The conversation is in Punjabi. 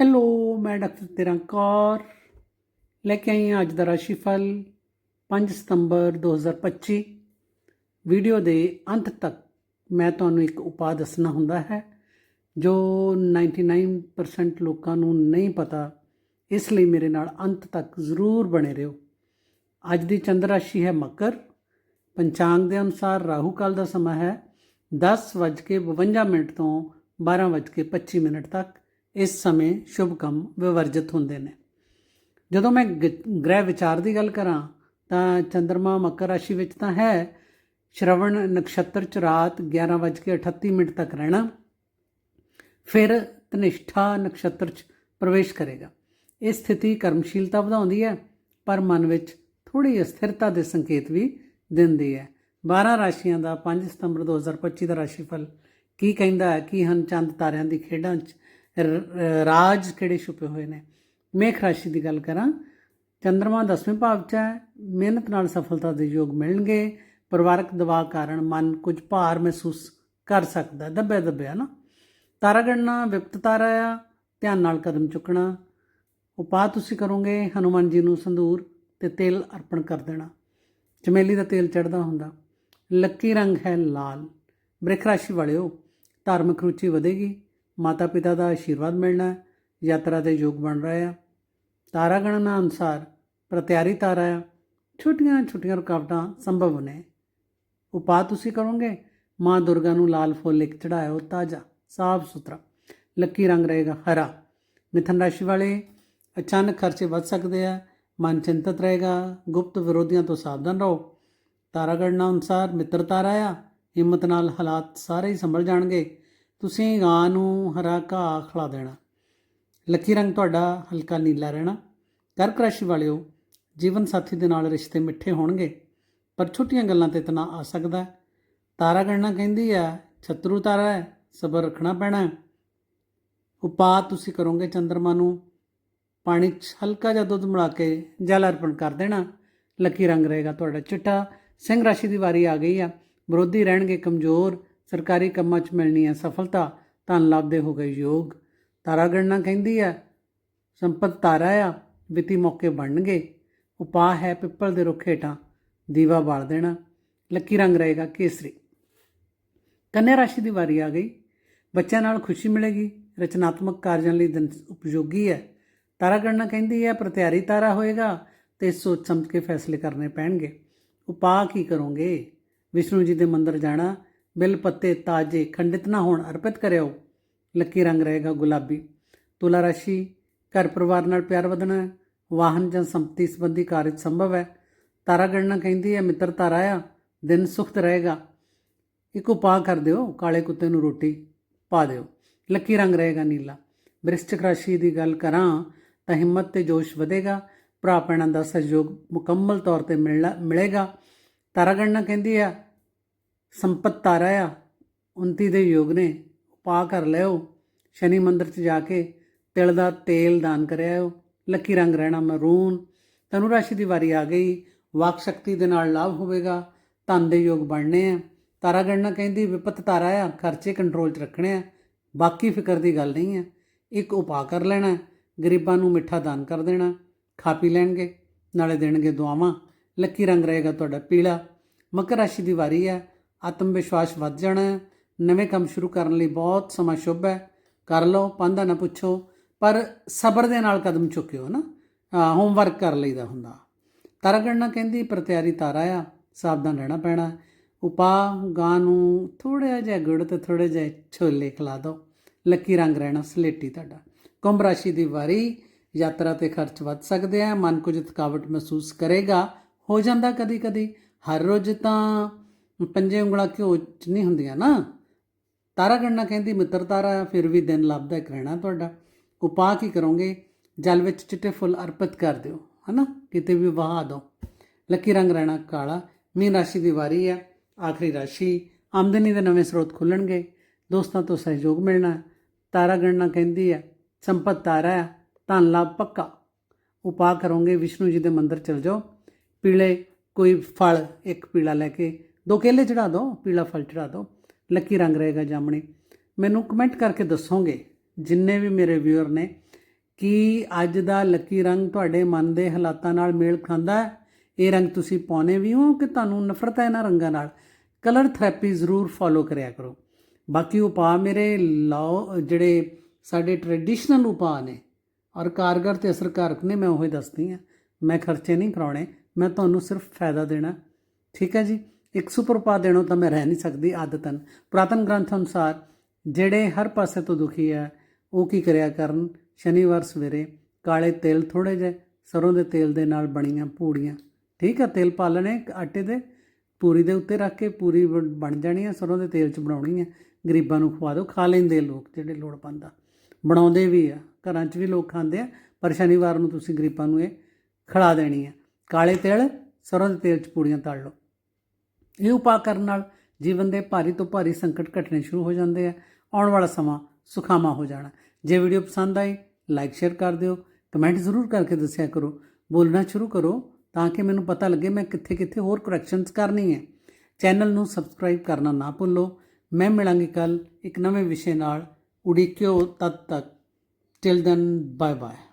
ਹੈਲੋ ਮੈਂ ਡਾਕਟਰ ਤਿਰੰਕੌਰ ਲੈ ਕੇ ਆਈ ਹਾਂ ਅੱਜ ਦਾ ਰਾਸ਼ੀਫਲ 5 ਸਤੰਬਰ 2025 ਵੀਡੀਓ ਦੇ ਅੰਤ ਤੱਕ ਮੈਂ ਤੁਹਾਨੂੰ ਇੱਕ ਉਪਾਅ ਦੱਸਣਾ ਹੁੰਦਾ ਹੈ, ਜੋ 99% ਲੋਕਾਂ ਨੂੰ ਨਹੀਂ ਪਤਾ। ਇਸ ਲਈ ਮੇਰੇ ਨਾਲ ਅੰਤ ਤੱਕ ਜ਼ਰੂਰ ਬਣੇ ਰਹੋ। ਅੱਜ ਦੀ ਚੰਦਰ ਰਾਸ਼ੀ ਹੈ ਮਕਰ। ਪੰਚਾਂਗ ਦੇ ਅਨੁਸਾਰ ਰਾਹੂ ਕਾਲ ਦਾ ਸਮਾਂ ਹੈ 10:52 ਮਿੰਟ ਤੋਂ 12:25 ਮਿੰਟ ਤੱਕ। ਇਸ ਸਮੇਂ ਸ਼ੁਭ ਕੰਮ ਵਿਵਰਜਿਤ ਹੁੰਦੇ ਨੇ। ਜਦੋਂ ਮੈਂ ਗ- ਗ੍ਰਹਿ ਵਿਚਾਰ ਦੀ ਗੱਲ ਕਰਾਂ, ਤਾਂ ਚੰ드ਰਮਾ ਮਕਰ ਰਾਸ਼ੀ ਵਿੱਚ ਤਾਂ ਹੈ। ਸ਼ਰਵਣ ਨਕਸ਼ਤਰ ਚ ਰਾਤ 11:38 ਮਿੰਟ ਤੱਕ ਰਹਿਣਾ। ਫਿਰ ਧਨਿਸ਼ਠਾ ਨਕਸ਼ਤਰ ਚ ਪ੍ਰਵੇਸ਼ ਕਰੇਗਾ। ਇਹ ਸਥਿਤੀ ਕਰਮਸ਼ੀਲਤਾ ਵਧਾਉਂਦੀ ਹੈ, ਪਰ ਮਨ ਵਿੱਚ ਥੋੜੀ ਅਸਥਿਰਤਾ ਦੇ ਸੰਕੇਤ ਵੀ ਦਿੰਦੀ ਹੈ। 12 ਰਾਸ਼ੀਆਂ ਦਾ 5 ਸਤੰਬਰ 2025 ਦਾ ਰਾਸ਼ੀਫਲ ਕੀ ਕਹਿੰਦਾ ਹੈ? ਕੀ ਹਨ ਚੰਦ ਤਾਰਿਆਂ ਦੀ ਖੇਡਾਂ 'ਚ ਰਾਜ ਕਿਹੜੇ ਛੁਪੇ ਹੋਏ ਨੇ? ਮੇਖ ਰਾਸ਼ੀ ਦੀ ਗੱਲ ਕਰਾਂ ਚੰ드ਰਮਾ 10ਵੇਂ ਭਾਵ 'ਚ ਹੈ, ਮਿਹਨਤ ਨਾਲ ਸਫਲਤਾ ਦੇ ਯੋਗ ਮਿਲਣਗੇ, ਪਰਿਵਾਰਕ ਦਬਾਅ ਕਾਰਨ ਮਨ ਕੁਝ ਭਾਰ ਮਹਿਸੂਸ ਕਰ ਸਕਦਾ ਹੈ ਦੱਬਿਆ ਦੱਬਿਆ ਨਾ। ਤਾਰਾ ਗਣਨਾ, ਵਿਪਤ ਤਾਰਾ ਆ, ਧਿਆਨ ਨਾਲ ਕਦਮ ਚੁੱਕਣਾ, ਉਪਾਅ ਤੁਸੀਂ ਕਰੋਗੇ, ਹਨੂਮਾਨ ਜੀ ਨੂੰ ਸੰਧੂਰ ਤੇ ਤੇਲ ਅਰਪਣ ਕਰ ਦੇਣਾ। ਚਮੇਲੀ ਦਾ ਤੇਲ ਚੜਦਾ ਹੁੰਦਾ। ਲੱਕੀ ਰੰਗ ਹੈ ਲਾਲ। ਬ੍ਰਿਖ ਰਾਸ਼ੀ ਵਾਲਿਓ, ਧਾਰਮਿਕ ਰੁਚੀ ਵਧੇਗੀ। ਮਾਤਾ ਪਿਤਾ ਦਾ ਆਸ਼ੀਰਵਾਦ ਮਿਲਣਾ ਹੈ, ਯਾਤਰਾ ਦੇ ਯੋਗ ਬਣ ਰਹੇ ਆ ਤਾਰਾ ਗਣਨਾ ਅਨੁਸਾਰ ਪ੍ਰਤਿਆਰੀ ਤਾਰਾ ਆ ਛੋਟੀਆਂ ਛੋਟੀਆਂ ਰੁਕਾਵਟਾਂ ਸੰਭਵ ਨੇ। ਉਪਾਅ ਤੁਸੀਂ ਕਰੋਗੇ? ਮਾਂ ਦੁਰਗਾ ਨੂੰ ਲਾਲ ਫੁੱਲ ਇੱਕ ਚੜਾਇਓ ਤਾਜ਼ਾ ਸਾਫ਼ ਸੁਥਰਾ ਲੱਕੀ ਰੰਗ ਰਹੇਗਾ ਹਰਾ। ਮਿਥਨ ਰਾਸ਼ੀ ਵਾਲੇ ਅਚਾਨਕ ਖਰਚੇ ਵੱਧ ਸਕਦੇ ਆ ਮਨ ਚਿੰਤਤ ਰਹੇਗਾ ਗੁਪਤ ਵਿਰੋਧੀਆਂ ਤੋਂ ਸਾਵਧਾਨ ਰਹੋ। ਤਾਰਾ ਗਣਨਾ ਅਨੁਸਾਰ ਮਿੱਤਰ ਤਾਰਾ ਆ ਹਿੰਮਤ ਨਾਲ ਹਾਲਾਤ ਸਾਰੇ ਹੀ ਸੰਭਲ ਜਾਣਗੇ। ਤੁਸੀਂ ਗਾਂ ਨੂੰ ਹਰਾ ਘਾਹ ਖਿਲਾ ਦੇਣਾ। ਲੱਕੀ ਰੰਗ ਤੁਹਾਡਾ ਹਲਕਾ ਨੀਲਾ ਰਹਿਣਾ। ਕਰਕ ਰਾਸ਼ੀ ਵਾਲਿਓ, ਜੀਵਨ ਸਾਥੀ ਦੇ ਨਾਲ ਰਿਸ਼ਤੇ ਮਿੱਠੇ ਹੋਣਗੇ, ਪਰ ਛੋਟੀਆਂ ਗੱਲਾਂ ਤੇ ਤਣਾਅ ਆ ਸਕਦਾ। ਤਾਰਾ ਗਣਨਾ ਕਹਿੰਦੀ ਆ ਛਤਰੂ ਤਾਰਾ ਹੈ, ਸਬਰ ਰੱਖਣਾ ਪੈਣਾ ਉਪਾਅ ਤੁਸੀਂ ਕਰੋਗੇ ਚੰ드ਰਮਾ ਨੂੰ। ਪਾਣੀ 'ਚ ਹਲਕਾ ਜਿਹਾ ਦੁੱਧ ਮਿਲਾ ਕੇ ਜਲ ਅਰਪਣ ਕਰ ਦੇਣਾ। ਲੱਕੀ ਰੰਗ ਰਹੇਗਾ ਤੁਹਾਡਾ ਚਿੱਟਾ। ਸਿੰਘ ਰਾਸ਼ੀ ਦੀ ਵਾਰੀ ਆ ਗਈ ਆ। ਵਿਰੋਧੀ ਰਹਿਣਗੇ ਕਮਜ਼ੋਰ। ਸਰਕਾਰੀ ਕੰਮਾਂ 'ਚ ਮਿਲਣੀ ਹੈ ਸਫਲਤਾ ਧਨ ਲਾਭ ਦੇ ਹੋ ਗਏ ਯੋਗ। ਤਾਰਾ ਗਣਨਾ ਕਹਿੰਦੀ ਹੈ, ਸੰਪਤ ਤਾਰਾ ਆ, ਵਿੱਤੀ ਮੌਕੇ ਬਣਨਗੇ। ਉਪਾਅ ਹੈ ਪਿੱਪਲ ਦੇ ਰੁੱਖ ਹੇਠਾਂ, ਦੀਵਾ ਬਾਲ ਦੇਣਾ। ਲੱਕੀ ਰੰਗ ਰਹੇਗਾ ਕੇਸਰੀ। ਕੰਨਿਆ ਰਾਸ਼ੀ ਦੀ ਵਾਰੀ ਆ ਗਈ। ਬੱਚਿਆਂ ਨਾਲ ਖੁਸ਼ੀ ਮਿਲੇਗੀ। ਰਚਨਾਤਮਕ ਕਾਰਜਾਂ ਲਈ ਦਿਨ ਉਪਯੋਗੀ ਹੈ। ਤਾਰਾ ਗਣਨਾ ਕਹਿੰਦੀ ਹੈ ਪ੍ਰਤਿਆਰੀ ਤਾਰਾ ਹੋਏਗਾ ਤੇ ਸੋਚ ਸਮਝ ਕੇ ਫੈਸਲੇ ਕਰਨੇ ਪੈਣਗੇ। ਉਪਾਅ ਕੀ ਕਰੋਗੇ? ਵਿਸ਼ਨੂੰ ਜੀ ਦੇ ਮੰਦਰ ਜਾਣਾ। ਬਿਲ ਪੱਤੇ ਤਾਜੇ ਖੰਡਿਤ ਨਾ ਹੋਣ ਅਰਪਿਤ ਕਰਿਓ। ਲੱਕੀ ਰੰਗ ਰਹੇਗਾ ਗੁਲਾਬੀ। ਤੁਲਾ ਰਾਸ਼ੀ, ਘਰ ਪਰਿਵਾਰ ਨਾਲ ਪਿਆਰ ਵਧਣਾ, ਵਾਹਨ ਜਾਂ ਸੰਪਤੀ ਸੰਬੰਧੀ ਕਾਰਜ ਸੰਭਵ ਹੈ। ਤਾਰਾ ਗਣਨਾ ਕਹਿੰਦੀ ਹੈ, ਮਿੱਤਰ ਤਾਰਾ ਆ, ਦਿਨ ਸੁਖਤ ਰਹੇਗਾ। ਇੱਕ ਉਪਾਅ ਕਰ ਦਿਓ, ਕਾਲੇ ਕੁੱਤੇ ਨੂੰ ਰੋਟੀ ਪਾ ਦਿਓ। ਲੱਕੀ ਰੰਗ ਰਹੇਗਾ ਨੀਲਾ। ਬ੍ਰਿਸ਼ਚਿਕ ਰਾਸ਼ੀ ਦੀ ਗੱਲ ਕਰਾਂ ਤਾਂ ਹਿੰਮਤ ਤੇ ਜੋਸ਼ ਵਧੇਗਾ। ਭਰਾ ਭੈਣਾਂ ਦਾ ਸਹਿਯੋਗ ਮੁਕੰਮਲ ਤੌਰ ਤੇ ਮਿਲਣਾ, ਮਿਲੇਗਾ। ਤਾਰਾ ਗਣਨਾ ਕਹਿੰਦੀ ਆ ਸੰਪਤ ਤਾਰਾ ਆ 29 ਦੇ ਯੋਗ ਨੇ, ਉਪਾਅ ਕਰ ਲਿਓ। ਸ਼ਨੀ ਮੰਦਿਰ 'ਚ ਜਾ ਕੇ ਤਿਲ ਦਾ ਤੇਲ ਦਾਨ ਕਰਿਆਓ ਲੱਕੀ ਰੰਗ ਰਹਿਣਾ ਮਰੂਨ। ਤਨੂ ਰਾਸ਼ੀ ਦੀ ਵਾਰੀ ਆ ਗਈ। ਵਾਕ ਸ਼ਕਤੀ ਦੇ ਨਾਲ ਲਾਭ ਹੋਵੇਗਾ। ਧਨ ਦੇ ਯੋਗ ਬਣਨੇ ਆ। ਤਾਰਾ ਗਣਨਾ ਕਹਿੰਦੀ ਵਿਪਤ ਤਾਰਾ ਆ, ਖਰਚੇ ਕੰਟਰੋਲ 'ਚ ਰੱਖਣੇ ਆ। ਬਾਕੀ ਫਿਕਰ ਦੀ ਗੱਲ ਨਹੀਂ ਹੈ ਇੱਕ ਉਪਾਅ ਕਰ ਲੈਣਾ ਗਰੀਬਾਂ ਨੂੰ ਮਿੱਠਾ ਦਾਨ ਕਰ ਦੇਣਾ ਖਾ ਪੀ ਲੈਣਗੇ, ਨਾਲੇ ਦੇਣਗੇ ਦੁਆਵਾਂ। ਲੱਕੀ ਰੰਗ ਰਹੇਗਾ ਤੁਹਾਡਾ ਪੀਲਾ। ਮਕਰ ਰਾਸ਼ੀ ਦੀ ਵਾਰੀ ਆ। ਆਤਮ ਵਿਸ਼ਵਾਸ ਵੱਧ ਜਾਣਾ ਹੈ। ਨਵੇਂ ਕੰਮ ਸ਼ੁਰੂ ਕਰਨ ਲਈ ਬਹੁਤ ਸਮਾਂ ਸ਼ੁਭ ਹੈ। ਕਰ ਲਓ, ਪਾਂਦਾ ਨਾ ਪੁੱਛੋ, ਪਰ ਸਬਰ ਦੇ ਨਾਲ ਕਦਮ ਚੁੱਕਿਓ ਨਾ। ਹੋਮਵਰਕ ਕਰ ਲਈਦਾ ਹੁੰਦਾ। ਤਾਰਾ ਗਣਨਾ ਕਹਿੰਦੀ ਪ੍ਰਤਿਆਰੀ ਤਾਰਾ ਆ, ਸਾਵਧਾਨ ਰਹਿਣਾ ਪੈਣਾ ਉਪਾਅ ਗਾਂ ਨੂੰ ਥੋੜਾ ਜਿਹਾ ਗੁੜ ਤੇ ਥੋੜੇ ਜਿਹੇ ਛੋਲੇ ਖਿਲਾ ਦਿਓ ਲੱਕੀ ਰੰਗ ਰਹਿਣਾ ਸਲੇਟੀ ਤੁਹਾਡਾ। ਕੁੰਭ ਰਾਸ਼ੀ ਦੀ ਵਾਰੀ, ਯਾਤਰਾ ਤੇ ਖਰਚ ਵੱਧ ਸਕਦੇ ਆ। ਮਨ ਕੁਝ ਥਕਾਵਟ ਮਹਿਸੂਸ ਕਰੇਗਾ। ਹੋ ਜਾਂਦਾ ਕਦੀ ਕਦੀ ਹਰ ਰੋਜ਼ ਤਾਂ ਪੰਜੇ ਉਂਗਲਾਂ ਘਿਓ ਚ ਨਹੀਂ ਹੁੰਦੀਆਂ ਨਾ? ਤਾਰਾ ਗਣਨਾ ਕਹਿੰਦੀ ਮਿੱਤਰ ਤਾਰਾ ਫਿਰ ਵੀ ਦਿਨ ਲਾਭਦਾਇਕ ਰਹਿਣਾ ਤੁਹਾਡਾ। ਉਪਾਅ ਕੀ ਕਰੋਗੇ? ਜਲ ਵਿੱਚ ਚਿੱਟੇ ਫੁੱਲ ਅਰਪਿਤ ਕਰ ਦਿਓ, ਹਨਾ? ਕਿਤੇ ਵੀ ਵਹਾ ਦਿਓ ਲੱਕੀ ਰੰਗ ਰਹਿਣਾ ਕਾਲਾ। ਮੀਨ ਰਾਸ਼ੀ ਦੀ ਵਾਰੀ ਹੈ ਆਖਰੀ ਰਾਸ਼ੀ। ਆਮਦਨੀ ਦੇ ਨਵੇਂ ਸਰੋਤ ਖੁੱਲਣਗੇ। ਦੋਸਤਾਂ ਤੋਂ ਸਹਿਯੋਗ ਮਿਲਣਾ। ਤਾਰਾ ਗਣਨਾ ਕਹਿੰਦੀ ਹੈ ਸੰਪਤ ਤਾਰਾ ਹੈ ਧਨ ਲਾਭ ਪੱਕਾ। ਉਪਾਅ ਕਰੋਗੇ, ਵਿਸ਼ਨੂੰ ਜੀ ਦੇ ਮੰਦਿਰ ਚਲ ਜਾਓ। ਪੀਲੇ ਕੋਈ ਫਲ ਇੱਕ ਪੀਲਾ ਲੈ ਕੇ ਦੋ ਕੇਲੇ ਚੜਾ ਦਿਓ ਪੀਲਾ ਫਲ ਚੜਾ ਦਿਓ ਲੱਕੀ ਰੰਗ ਰਹੇਗਾ ਜਾਮਣੀ। ਮੈਨੂੰ ਕਮੈਂਟ ਕਰਕੇ ਦੱਸੋਗੇ, ਜਿੰਨੇ ਵੀ ਮੇਰੇ ਵਿਊਅਰ ਨੇ, ਕਿ ਅੱਜ ਦਾ ਲੱਕੀ ਰੰਗ ਤੁਹਾਡੇ ਮਨ ਦੇ ਹਾਲਾਤਾਂ ਨਾਲ ਮੇਲ ਖਾਂਦਾ ਹੈ? ਇਹ ਰੰਗ ਤੁਸੀਂ ਪਾਉਣੇ ਵੀ ਹੋ ਕਿ ਤੁਹਾਨੂੰ ਨਫ਼ਰਤ ਹੈ ਇਹਨਾਂ ਰੰਗਾਂ ਨਾਲ? ਕਲਰ ਥੈਰੇਪੀ ਜ਼ਰੂਰ ਫੋਲੋ ਕਰਿਆ ਕਰੋ। ਬਾਕੀ ਉਪਾਅ ਮੇਰੇ ਲਾਓ ਜਿਹੜੇ ਸਾਡੇ ਟ੍ਰੈਡੀਸ਼ਨਲ ਉਪਾਅ ਨੇ, ਔਰ ਕਾਰਗਰ ਤੇ ਅਸਰਕਾਰਕ ਨੇ, ਮੈਂ ਉਹ ਹੀ ਦੱਸਦੀ ਹਾਂ। ਮੈਂ ਖਰਚੇ ਨਹੀਂ ਕਰਾਉਣੇ, ਮੈਂ ਤੁਹਾਨੂੰ ਸਿਰਫ ਫਾਇਦਾ ਦੇਣਾ। ਠੀਕ ਹੈ ਜੀ? ਇੱਕ ਸੁਪਰ ਉਪਾਅ ਦੇਣੋਂ ਤਾਂ ਮੈਂ ਰਹਿ ਨਹੀਂ ਸਕਦੀ ਆਦਤਨ। ਪੁਰਾਤਨ ਗ੍ਰੰਥ ਅਨੁਸਾਰ, ਜਿਹੜੇ ਹਰ ਪਾਸੇ ਤੋਂ ਦੁਖੀ ਹੈ, ਉਹ ਕੀ ਕਰਿਆ ਕਰਨ? ਸ਼ਨੀਵਾਰ ਸਵੇਰੇ ਕਾਲੇ ਤੇਲ ਥੋੜੇ ਜਿਹੇ, ਸਰੋਂ ਦੇ ਤੇਲ ਦੇ ਨਾਲ ਬਣੀਆਂ ਪੂੜੀਆਂ। ਠੀਕ ਆ, ਤੇਲ ਪਾ ਲੈਣੇ ਆਟੇ ਦੇ, ਪੂਰੀ ਦੇ ਉੱਤੇ ਰੱਖ ਕੇ ਪੂਰੀ ਬਣ ਬਣ ਜਾਣੀ ਆ, ਸਰੋਂ ਦੇ ਤੇਲ 'ਚ ਬਣਾਉਣੀ ਆ। ਗਰੀਬਾਂ ਨੂੰ ਖਵਾ ਦਿਓ ਖਾ ਲੈਂਦੇ ਲੋਕ ਜਿਹੜੇ ਲੋੜ ਪੰਦਾ ਬਣਾਉਂਦੇ ਵੀ ਆ, ਘਰਾਂ 'ਚ ਵੀ ਲੋਕ ਖਾਂਦੇ ਆ, ਪਰ ਸ਼ਨੀਵਾਰ ਨੂੰ ਤੁਸੀਂ ਗਰੀਬਾਂ ਨੂੰ ਇਹ ਖਿਲਾ ਦੇਣੀ ਆ। ਕਾਲੇ ਤੇਲ, ਸਰੋਂ ਦੇ ਤੇਲ 'ਚ ਪੂੜੀਆਂ ਤਲ ਲਓ। ਇਹ ਉਪਾਅ ਕਰਨ ਨਾਲ ਜੀਵਨ ਦੇ ਭਾਰੀ ਤੋਂ ਭਾਰੀ ਸੰਕਟ ਘਟਣੇ ਸ਼ੁਰੂ ਹੋ ਜਾਂਦੇ ਆ। ਆਉਣ ਵਾਲਾ ਸਮਾਂ ਸੁਖਾਮਾ ਹੋ ਜਾਣਾ। ਜੇ ਵੀਡੀਓ ਪਸੰਦ ਆਈ ਲਾਈਕ ਸ਼ੇਅਰ ਕਰ ਦਿਓ। ਕਮੈਂਟ ਜ਼ਰੂਰ ਕਰਕੇ ਦੱਸਿਆ ਕਰੋ। ਬੋਲਣਾ ਸ਼ੁਰੂ ਕਰੋ ਤਾਂ ਕਿ ਮੈਨੂੰ ਪਤਾ ਲੱਗੇ ਮੈਂ ਕਿੱਥੇ ਕਿੱਥੇ ਹੋਰ ਕਰੈਕਸ਼ਨਸ ਕਰਨੀ ਹੈ। ਚੈਨਲ ਨੂੰ ਸਬਸਕ੍ਰਾਈਬ ਕਰਨਾ ਨਾ ਭੁੱਲੋ। ਮੈਂ ਮਿਲਾਂਗੀ ਕੱਲ ਇੱਕ ਨਵੇਂ ਵਿਸ਼ੇ ਨਾਲ। ਉਡੀਕਿਓ ਤਦ ਤੱਕ। Till then bye bye